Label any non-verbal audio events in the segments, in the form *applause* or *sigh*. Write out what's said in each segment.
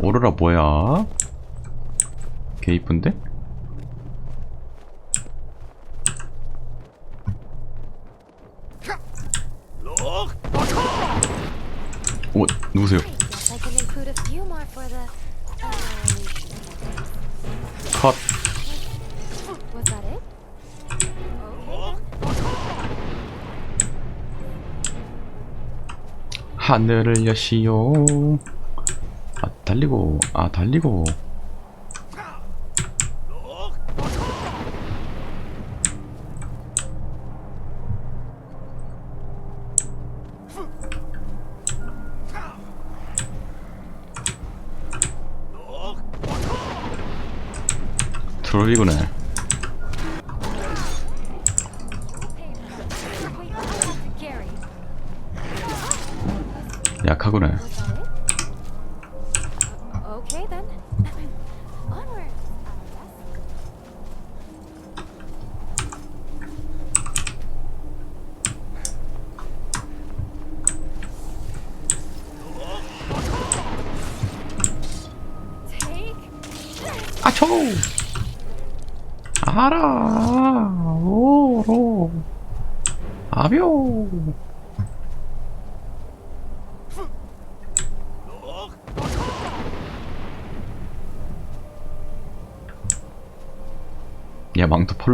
오로라 뭐야? 개 이쁜데? 오 누구세요? 컷. 하늘을 여시오. 아 달리고 아 달리고. 트롤이구나. 약하구나.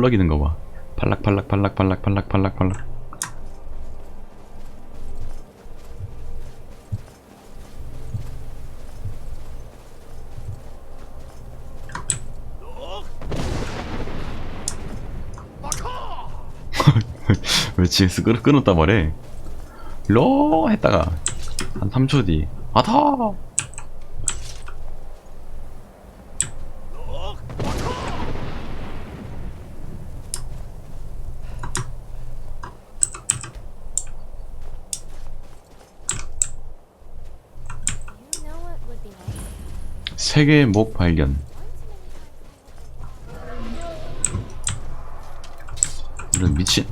펄럭이는 거 봐. 팔락 팔락 팔락 팔락 팔락 팔락 팔락. 왜 GS 끊, 끊었단 말해? 로 했다가 한 3초 뒤 아타 You know what would be nice? 세계의 목 발견. 이런 미친.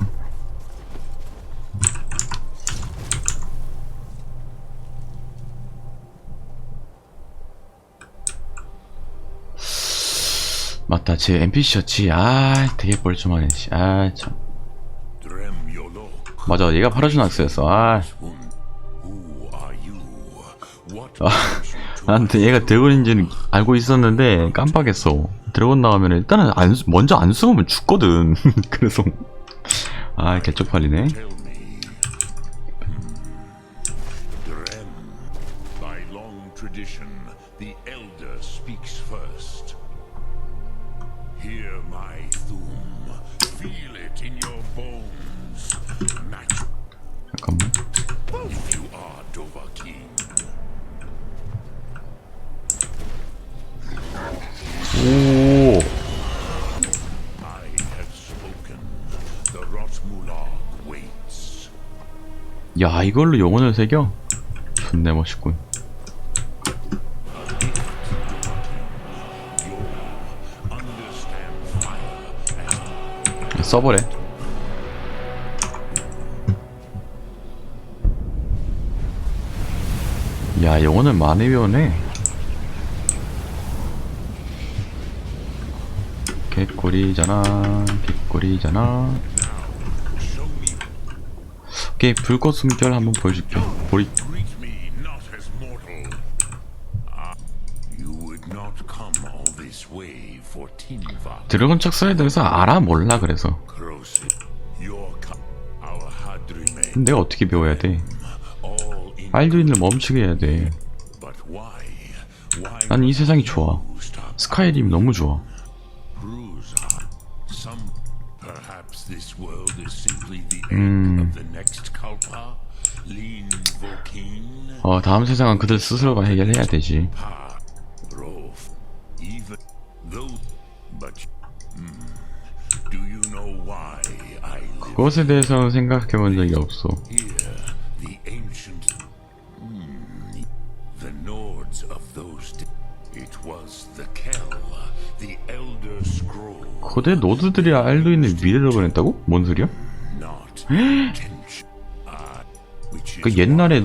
맞다. 제 NPC였지 아 되게 뻘쭘하네. 씨. 아 참. Dremyolo, 맞아. 얘가 팔아준 악수였어. 아. 아, 나한테 얘가 드래곤인 지는 알고 있었는데 깜빡했어. 드래곤 나오면 일단은 안, 쓰- 먼저 안 숨으면 죽거든. *laughs* 그래서 아 개쪽팔리네 이걸로 영혼을 새겨? 존내 멋있군. 써버래. 야 영혼을 많이 배우네. 개꿀이잖아 개꿀이잖아 오케이 불꽃 숨결 한번 보여줄게 보리. Ah. 드래곤 척사에 대해서 알아 몰라 그래서 내가 어떻게 배워야 돼. 알두인을 멈추게 해야 돼 But why? Why 난이 세상이 좋아 스카이림 너무 좋아 Bruza? 어 다음 세상은 그들 스스로가 해결해야 되지 hmm, 그것에 대해서는 생각해 본 적이 없어 hmm. 거대 노드들이 알두인을 미래로 보냈다고? 뭔 소리야? 그 옛날에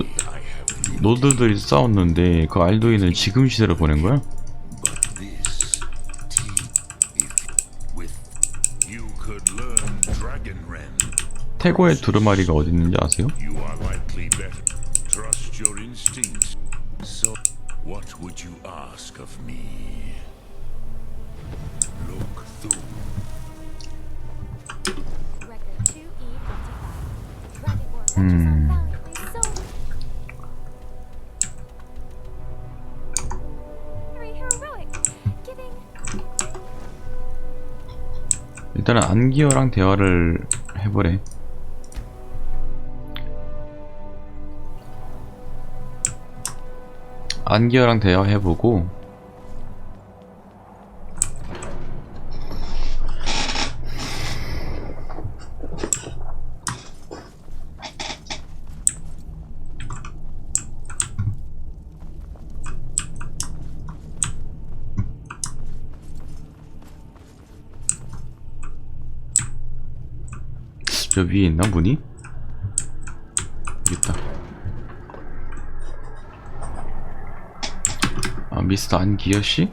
노드들이 싸웠는데 그 알두인을 지금 시대로 보낸 거야? 태고의 두루마리가 어디 있는지 아세요? 일단은 안기어랑 대화를 해보래. 안기어랑 대화해보고 위에 있나 문이? 있다. 아 미스터 안기어 씨?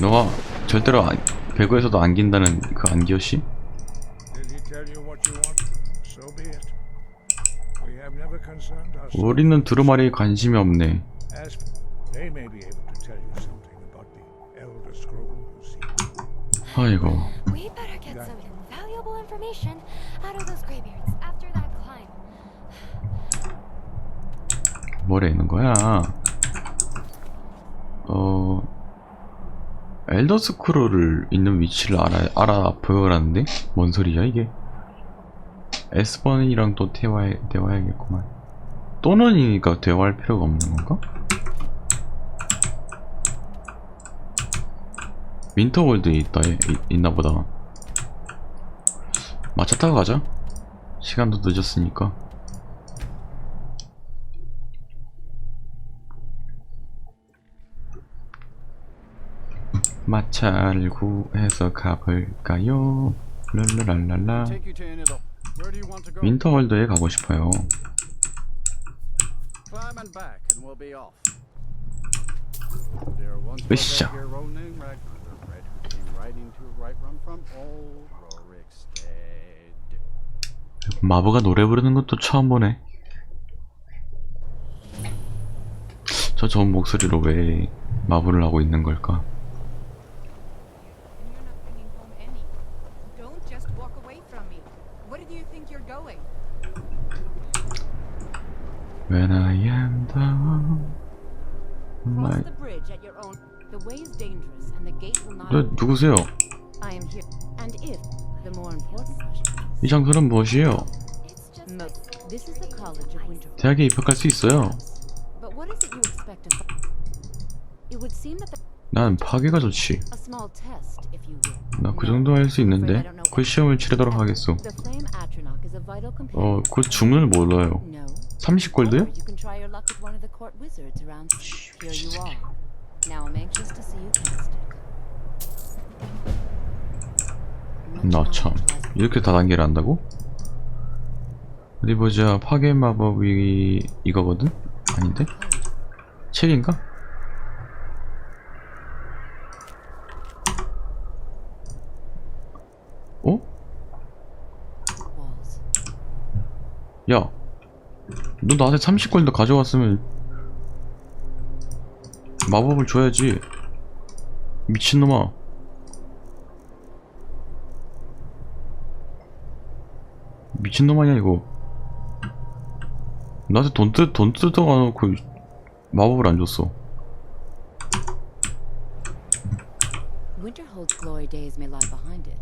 너가 절대로 안, 배구에서도 안긴다는 그 안기어 씨? Did he tell you what you want? So be it. We have never concerned ourselves. 우리는 두루마리에 관심이 없네. 아이고. Information out of those graybeards after that climb. 뭐래 있는 거야? 어 엘더 스크롤을 있는 위치를 알아 알아 보여라는데 뭔 소리야 이게? 에스번이랑 또 대화해 대화해야겠구만. 또는이니까 대화할 필요가 없는 건가? 윈터월드에 있다 이- 있나 보다. 마차 타고 가자. 시간도 늦었으니까. 마차를 구해서 가볼까요? go? 윈터월드에 가고 싶어요 and 마부가 노래 부르는 것도 처음 보네 저 좋은 목소리로 왜 마부를 하고 있는 걸까? When I am down Cross my... the bridge at your own. The way is dangerous, and the gate will not. 너. 누구세요? 이 장소는 무엇이에요? 대학에 입학할 수 있어요 난 파괴가 좋지. 나 그 정도 할 수 있는데 곧 시험을 치르도록 하겠소 어. 곧 주문을 몰라요 No. 30골드요? Or you can try your luck with one of the court wizards around. Here you are. Now I'm anxious to see you cast it. Much 나참 이렇게 다단계를 한다고? 어디 보자 파괴 마법이 이거거든? 아닌데? 책인가? 어? 야, 너 나한테 30골드 가져왔으면 마법을 줘야지. 미친놈아. 미친놈 아니야 이거. 나한테 돈 뜯, 돈 뜯어가 놓고 마법을 안 줬어. Winterhold's glory days may lie behind it.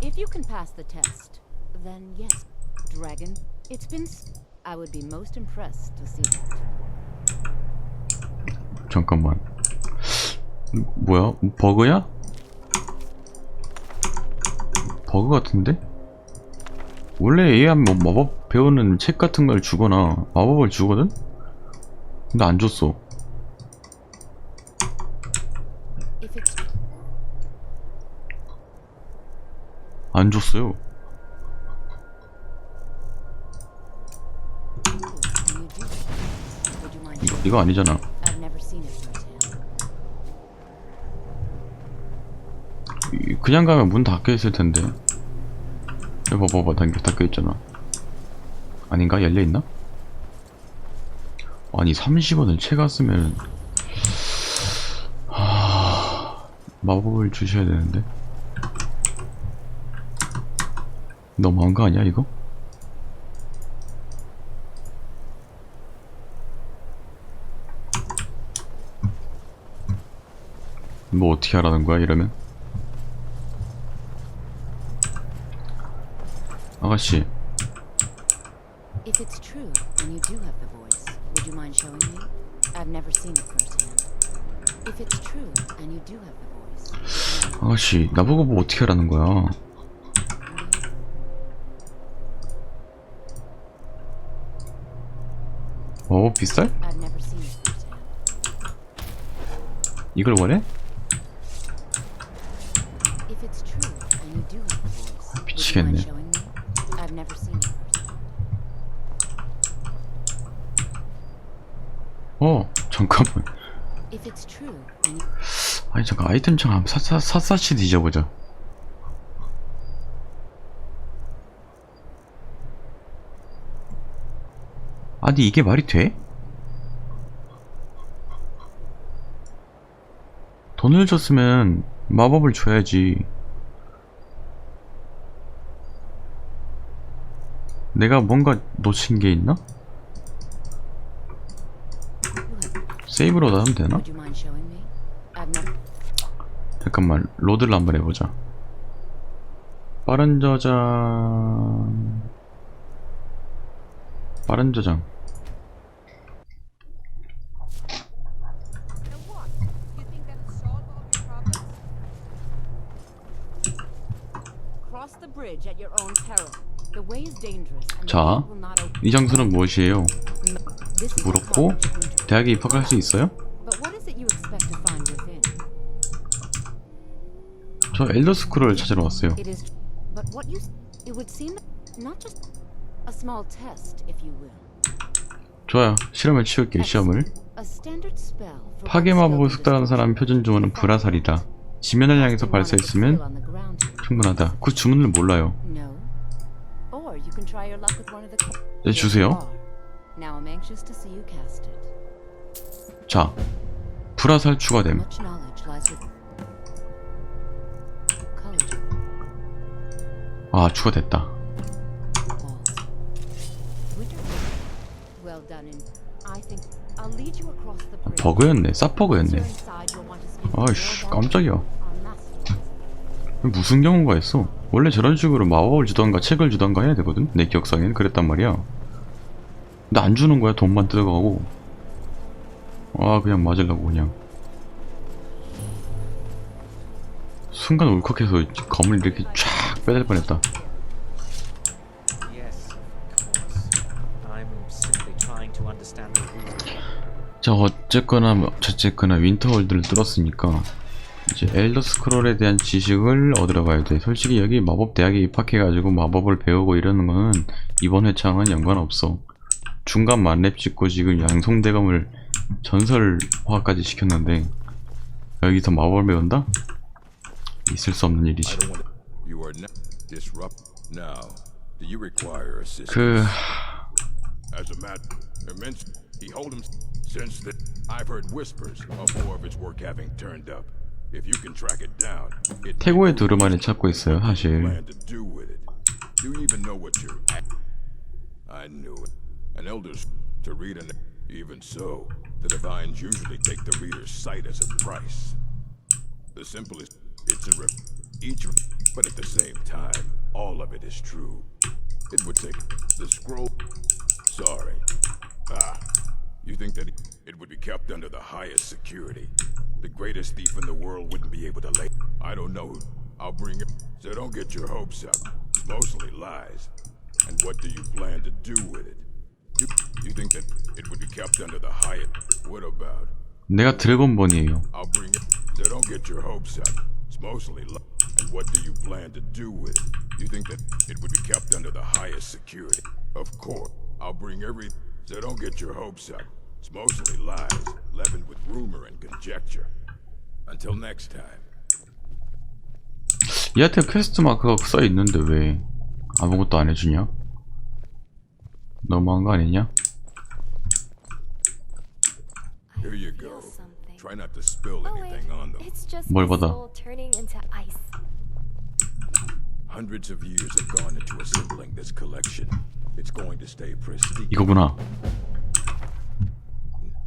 If you can pass the test, then yes, dragon. It's been. I would be most impressed to see that. 잠깐만. 뭐야? 버그야? 버그 같은데? 원래 AI 뭐 마법 배우는 책 같은 걸 주거나 마법을 주거든? 근데 안 줬어. 안 줬어요. do. 이거 아니잖아. 그냥 가면 문 닫혀 있을 텐데. 여기 봐봐봐, 닫혀, 닫혀 있잖아. 아닌가? 열려 있나? 아니 30원을 채가 쓰면 하... 마법을 주셔야 되는데. 너무한 거 아니야 이거? 뭐 어떻게 하라는 거야 이러면? 아가씨 If it's true, and you do have the voice, would you mind showing me? I've never seen it firsthand. If it's true, and you do have the voice, 아가씨 나보고 뭐 어떻게 하라는 거야 어 비쌀? 이걸 원해? 미치겠네. mind showing me? I've never seen it firsthand. 어 잠깐만 아니 잠깐 아이템창 한번 샅샅, 샅샅이 뒤져보자 아니 이게 말이 돼? 돈을 줬으면 마법을 줘야지 내가 뭔가 놓친 게 있나? 세이브로 하면 되나? 잠깐만 로드를 한번 해보자 빠른 저장 빠른 저장 자. 이 장소는 무엇이에요? 물었고. 대학에 입학할 수 있어요? 저 엘더 스크롤 찾으러 왔어요. 좋아요 실험을 치울게 시험을 파괴 마법을 숙달하는 사람 표준 주문은 불화살이다 지면을 향해서 발사했으면. 충분하다 그 주문을 몰라요 네, 주세요. 자 불화살 추가됨 아 추가됐다. 버그였네 사퍼그였네 아이씨 깜짝이야. 무슨 경우가 있어 원래 저런 식으로 마법을 주던가 책을 주던가 해야 되거든 내 기억상에는 그랬단 말이야 근데 안 주는 거야 돈만 뜯어가고 아 그냥 맞으려고 그냥. 순간 울컥해서 검을 이렇게 쫙 빼댈 뻔했다. 자 어쨌거나 뭐 저쨌거나 윈터월드를 뚫었으니까 이제 엘더 스크롤에 대한 지식을 얻으러 가야 돼. 솔직히 여기 마법 대학에 입학해가지고 마법을 배우고 이러는 거는 이번 회창은 연관없어 중간 만렙 찍고 지금 양송대검을 전설화까지 시켰는데 여기서 마법을 배운다? 있을 수 없는 일이지? 그... As a matter, immense. He hold him since that I've heard whispers of more of his work having turned up. If you can track it down, it 태고의 두루마리 찾고 있어요 사실 do you even know what you're at? I knew. Elder's to read an even so, the divines usually take the reader's sight as a price. The simplest it's a rep each but at the same time, all of it is true. It would take the scroll sorry. Ah. You think that it would be kept under the highest security? The greatest thief in the world wouldn't be able to lay. I don't know. I'll bring it. So don't get your hopes up. It's mostly lies. And what do you plan to do with it? You, think that it would be kept under the highest? What about? 내가 드래곤본이에요 I'll bring it. So don't get your hopes up. It's mostly lies. And what do you plan to do with it? You think that it would be kept under the highest security? Of course. I'll bring every. So don't get your hopes up. It's mostly lies, leavened with rumor and conjecture. Until next time. 얘한테 퀘스트 마크가 써 있는데 왜 아무것도 안 해주냐? 너무한 거 아니냐? Try not to spill Oh wait, anything on them. it's just 뭘 my 받아? soul turning into ice. Hundreds of years have gone into assembling this collection. It's going to stay pristine. 이거구나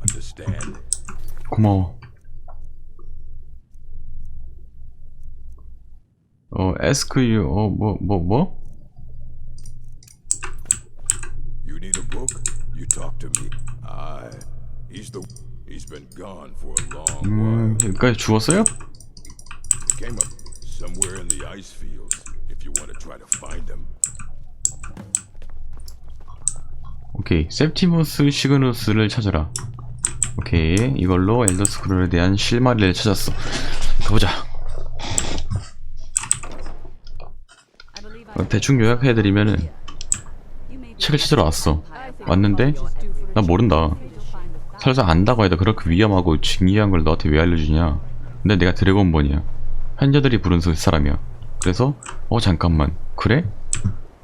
Understand? 고마워 어 ask you 어뭐 뭐 뭐? You need a book? You talk to me. I. He's the. He's been gone for a long 음. 여기까지 주웠어요? He came up somewhere in the ice fields. If you want to try to find him. 오케이 셉티무스 시그누스를 찾아라 오케이 이걸로 엘더 스크롤에 대한 실마리를 찾았어 가보자 어, 대충 요약해드리면은 책을 찾으러 왔어 왔는데 나 모른다 설사 안다고 해도 그렇게 위험하고 중요한 걸 너한테 왜 알려주냐? 근데 내가 드래곤본이야. 현자들이 부른 그 사람이야. 그래서 어 잠깐만. 그래?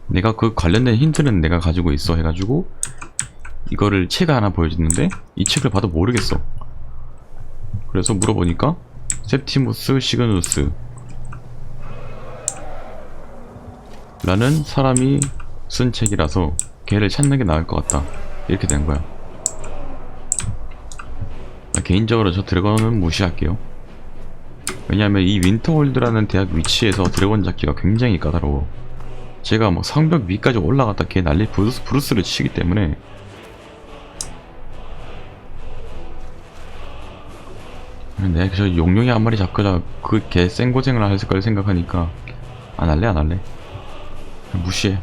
내가 그 관련된 힌트는 내가 가지고 있어 해가지고 이거를 책을 하나 보여줬는데 이 책을 봐도 모르겠어. 그래서 물어보니까 셉티무스 시그누스. 라는 사람이 쓴 책이라서 걔를 찾는 게 나을 것 같다. 이렇게 된 거야. 아, 개인적으로 저 드래곤은 무시할게요. 왜냐하면 이 윈터홀드라는 대학 위치에서 드래곤 잡기가 굉장히 까다로워. 제가 뭐 성벽 위까지 올라갔다 걔 난리 브루스, 브루스를 치기 때문에. 내가 저 용룡이 한 마리 잡고자 그개 생고생을 할걸 생각하니까 안 할래 안 할래? 무시해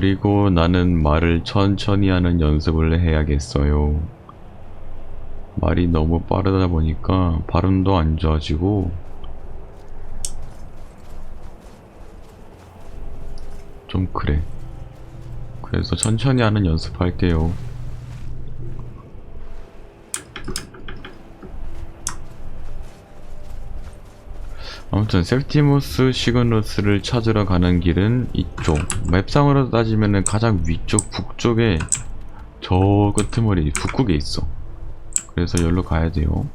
그리고 나는 말을 천천히 하는 연습을 해야겠어요. 말이 너무 빠르다 보니까 발음도 안 좋아지고 좀 그래. 그래서 천천히 하는 연습할게요. 아무튼 셉티무스 시그누스를 찾으러 가는 길은 이쪽. 맵상으로 따지면은 가장 위쪽 북쪽에 저 끄트머리 북극에 있어. 그래서 여기로 가야 돼요.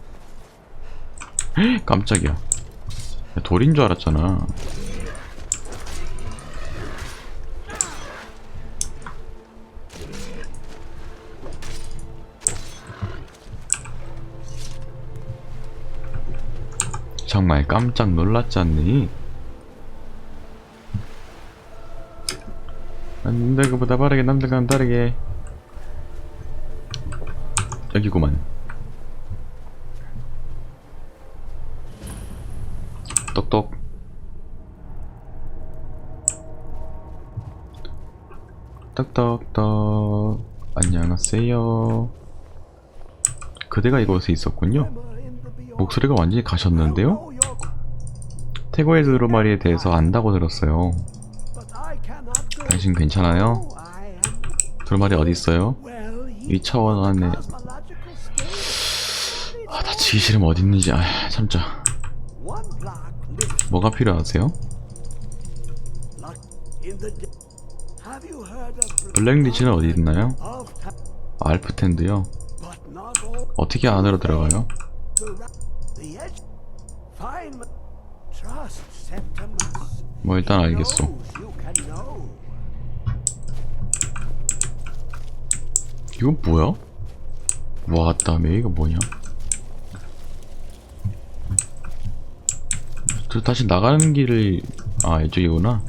헉, 깜짝이야 야, 돌인 줄 알았잖아 정말 깜짝 놀랐잖니? 남들보다 빠르게 남들과는 다르게. 여기구만. 똑똑. 똑똑똑. 안녕하세요. 그대가 이곳에 있었군요 목소리가 완전히 가셨는데요? 태고의 두루마리에 대해서 안다고 들었어요. 당신 괜찮아요? 두루마리 어디 있어요? 이 차원 안에 아, 다치기 싫으면 어디 있는지 아 참자. 뭐가 필요하세요? 블랙리치는 어디 있나요? 알프텐드요. 어떻게 안으로 들어가요? 뭐 일단 알겠어. 이건 뭐야? 와다음에 이거 뭐냐? 저 다시 나가는 길을 아 이쪽이구나.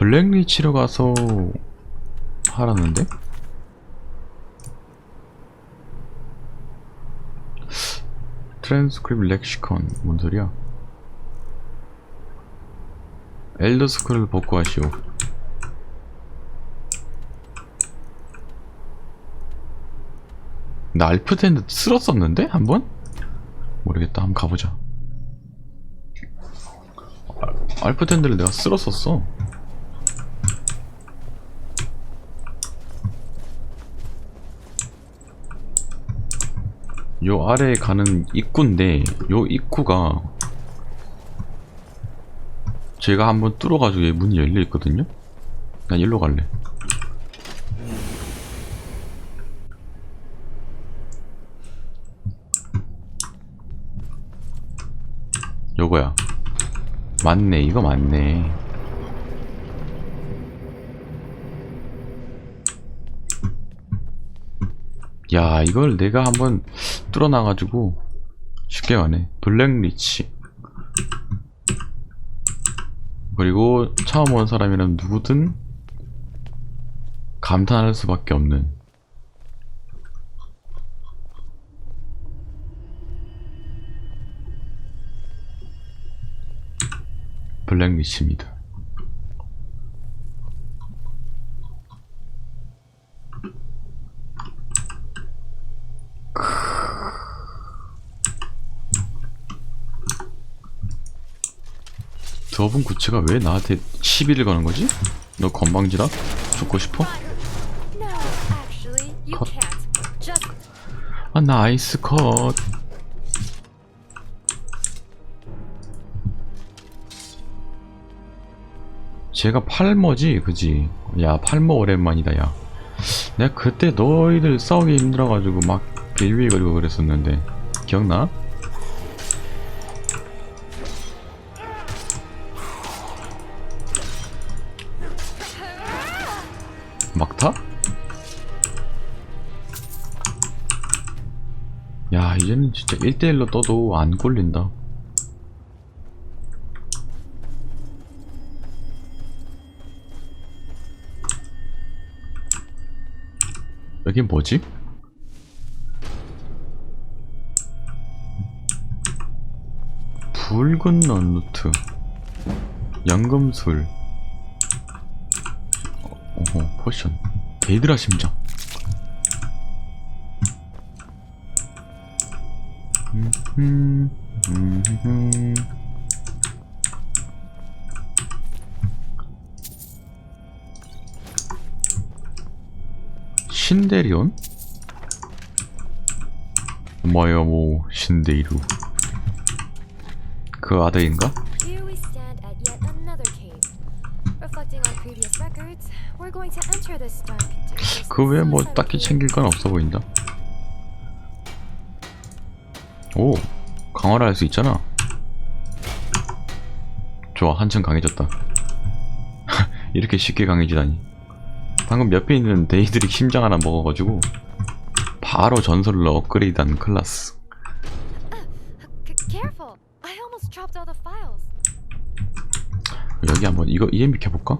블랙리치로 가서 하라는데? 트랜스크립 렉시컨 뭔 소리야? 엘더 스크롤 복구하시오. 나 알프텐드 쓸었었는데? 한 번? 모르겠다. 한번 가보자. 알- 알프텐드를 내가 쓸었었어. 요 아래에 가는 입구인데 요 입구가 제가 한번 뚫어가지고 얘 문이 열려 있거든요. 난 일로 갈래. 요거야. 맞네, 이거 맞네. 야, 이걸 내가 한번 뚫어놔가지고 쉽게 가네. 블랙리치. 그리고 처음 온 사람이라면 누구든 감탄할 수밖에 없는 블랙리치입니다. 드업은 구체가 왜 나한테 시비를 거는 거지? 너 건방지다? 죽고 싶어? Just 아 나이스 컷 제가 팔머지 그지 야 팔머 오랜만이다 야 내가 그때 너희들 싸우기 힘들어가지고 막 빌빌거리고 그랬었는데 기억나? 야 이제는 진짜 1대1로 떠도 안 꼴린다. 여긴 뭐지? 붉은 넌루트. 연금술. 어, 어허 포션. 데이드라 심장 신데리온? 뭐야 뭐 신데이루 그 아들인가? here we stand at yet another cave. Reflecting on previous records, we're going to enter this dark, dangerous, 그 외에 뭐 딱히. 챙길 건 없어 보인다 오 강화를 할 수 있잖아 좋아 한층 강해졌다 *laughs* 이렇게 쉽게 강해지다니 방금 옆에 있는 데이드릭 심장 하나 먹어가지고 바로 전설로 업그레이드한 클라스. 여기 한번 이거 EMB 켜볼까?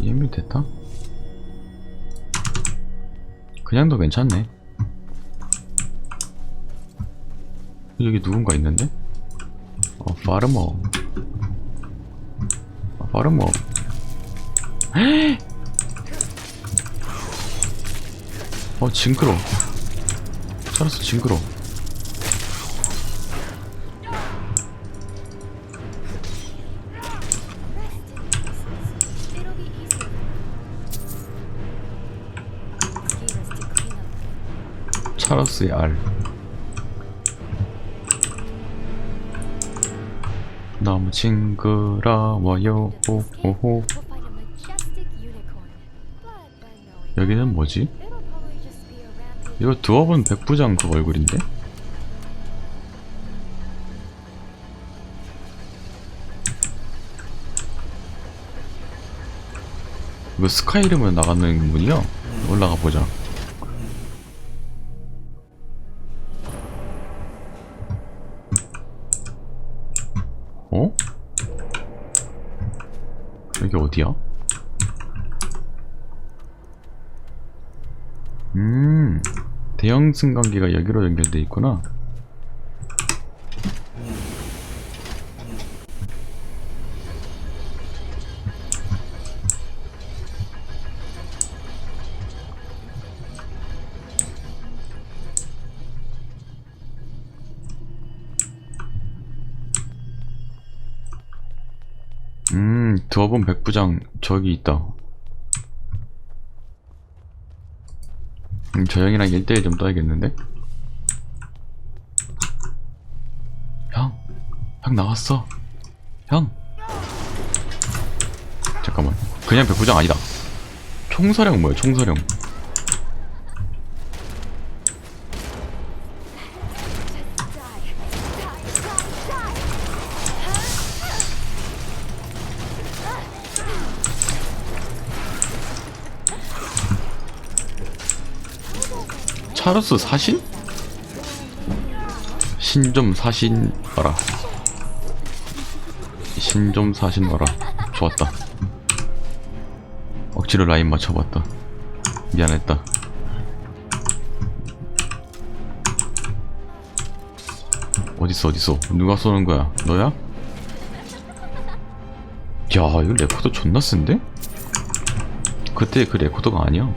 EMB 됐다? 그냥도 괜찮네 여기 누군가 있는데? 어 파르머 아, 파르머 헤이! 어 *gasps* 징그러 살았어 징그러 차러스의 알 너무 징그러워요 knowing 여기는 뭐지? 이거 두업은 백부장 그 얼굴인데? 이거 스카이름을 나가는 문이야? 올라가 보자. 어디야? 음, 대형 승강기가 여기로 연결돼 있구나. 음, 드워븐 백부장 저기 있다. 음, 저 형이랑 1대1 좀 떠야겠는데? 형! 형 나왔어! 형! 잠깐만. 그냥 백부장 아니다. 총사령 뭐야, 총사령. 차르스 사신? 신 좀 사신 봐라. 신 좀 사신 봐라. 좋았다. 억지로 라인 맞춰봤다. 미안했다. 어딨어 어딨어 누가 쏘는 거야 너야? 야 이거 레코더 존나 센데? 그때 그 레코더가 아니야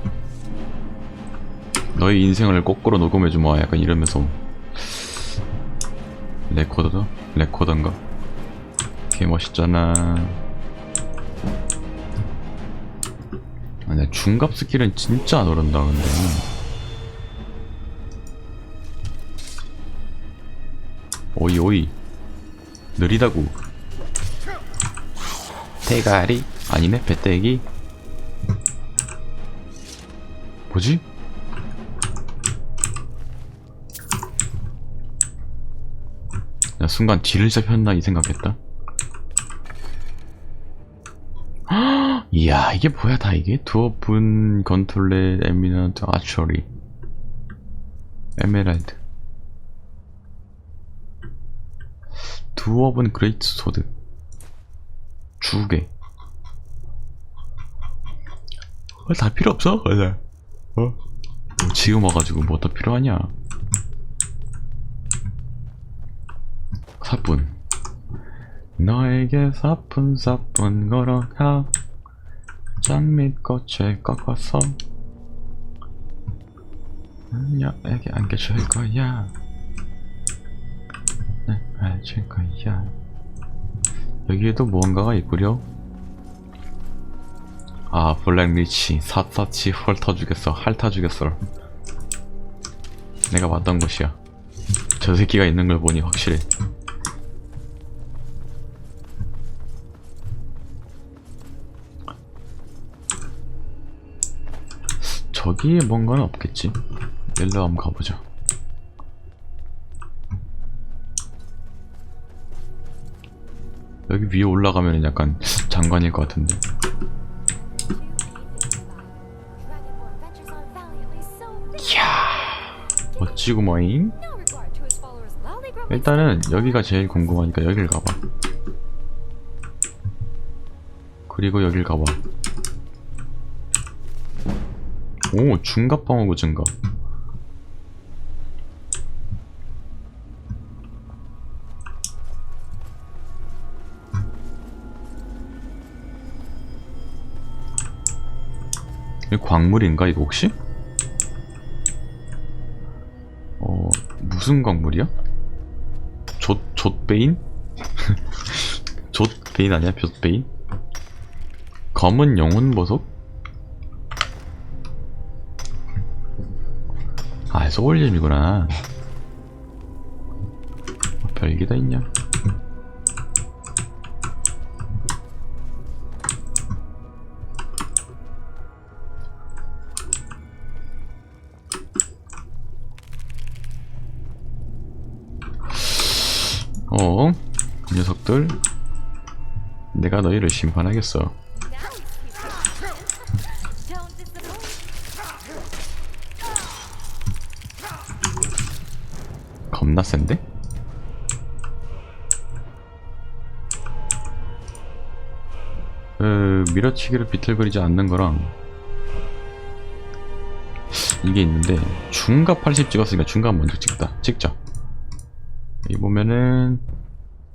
너의 인생을 거꾸로 녹음해주마. 약간 이러면서. 레코더다? 레코더인가? 개 멋있잖아. 아, 내 중갑 스킬은 진짜 안 오른다 근데. 오이 오이. 느리다고. 대가리. 아니네 배때기. 뭐지? 나 순간 뒤를 잡혔나 이 생각했다? 헉! *gasps* 이야 이게 뭐야 다 이게? 두어분 건톨레 에미넌트 아처리. 에메랄드. 두어분 그레이트 소드. 두개. 어, 다 필요 없어? 어? 뭐 지금 와가지고 뭐 더 필요하냐 사뿐. 너에게 사뿐사뿐 걸어가. 장미꽃을 꺾어서 너에게 안겨줄 거야. 네, 알줄 거야. 여기에도 무언가가 있구려? 아 블랙리치. 사사치 헐터 주겠어. 핥아 주겠어. 내가 왔던 곳이야. 저 새끼가 있는 걸 보니 확실해 저기에 뭔가는 없겠지 일로 한번 가보자 여기 위에 올라가면 약간 장관일 것 같은데 이야 grumbling 일단은 여기가 제일 궁금하니까 여길 가봐 그리고 여길 가봐 오 중갑 방어구 증가 이 광물인가 이거 혹시? 어 무슨 광물이야? 조, 좆베인? 좆베인 아니야? 돛베인? 검은 영혼 보석? 아, 소울잼이구나. 뭐 별게 다 있냐? 어? 이 녀석들 내가 너희를 심판하겠어 센데? 그 밀어치기를 비틀거리지 않는 거랑 이게 있는데 중갑 80 찍었으니까 중갑 먼저 찍다 찍자 여기 보면은